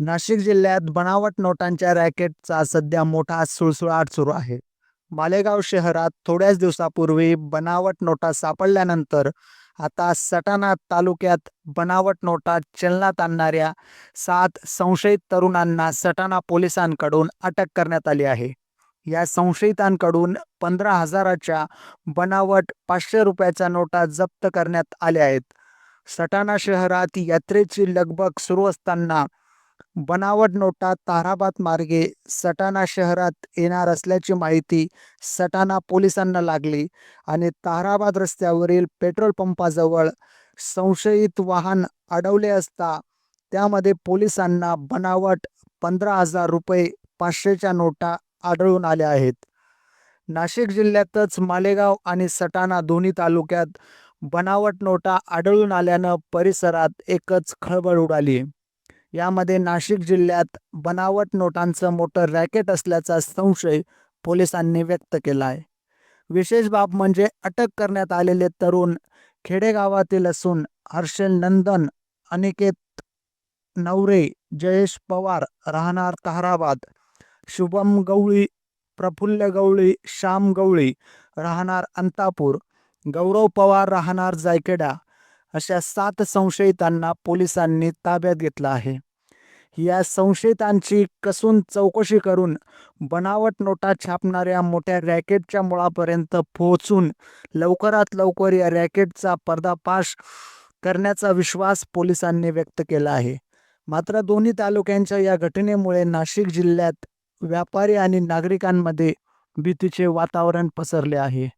नाशिक जिल्ह्यात बनावट नोटांच्या रॅकेटचा सध्या मोठा सुळसुळाट सुरू आहे. मालेगाव शहरात थोड्याच दिवसापूर्वी बनावट नोटा सापडल्यानंतर आता सटाणा तालुक्यात बनावट नोटा चलनात आणणाऱ्या सात संशयित तरुणांना सटाणा पोलिसांकडून अटक करण्यात आली आहे. या संशयितांकडून पंधरा हजाराच्या बनावट पाचशे रुपयाच्या नोटा जप्त करण्यात आल्या आहेत. सटाणा शहरात यात्रेची लगबग सुरू असताना बनावट नोटा ताराबाद मार्गे सटाणा शहरात येणार असल्याची माहिती सटाणा पोलिसांना लागली आणि ताराबाद रस्त्यावरील पेट्रोल पंपाजवळ संशयित वाहन अडवले असता त्यामध्ये पोलिसांना बनावट पंधरा हजार रुपये पाचशेच्या नोटा आढळून आल्या आहेत. नाशिक जिल्ह्यातच मालेगाव आणि सटाणा दोन्ही तालुक्यात बनावट नोटा आढळून आल्यानं परिसरात एकच खळबळ उडाली. यामध्ये नाशिक जिल्ह्यात बनावट नोटांचं मोठं रॅकेट असल्याचा संशय पोलिसांनी व्यक्त केला आहे विशेष बाब म्हणजे अटक करण्यात आलेले तरुण खेडेगावातील असून हर्षल नंदन अनिकेत नवरे जयेश पवार राहणार ताराबाद शुभम गवळी प्रफुल्ल गवळी श्याम गवळी राहणार अंतापूर गौरव पवार राहणार जायकेडा अशा सात संशयितांना पोलिसांनी ताब्यात घेतलं आहे. या संशयितांची कसून चौकशी करून बनावट नोटा छापणाऱ्या मोठ्या रॅकेटच्या मुळापर्यंत पोहोचून लवकरात लवकर या रॅकेटचा पर्दाफाश करण्याचा विश्वास पोलिसांनी व्यक्त केला आहे. मात्र दोन्ही तालुक्यांच्या या घटनेमुळे नाशिक जिल्ह्यात व्यापारी आणि नागरिकांमध्ये भीतीचे वातावरण पसरले आहे.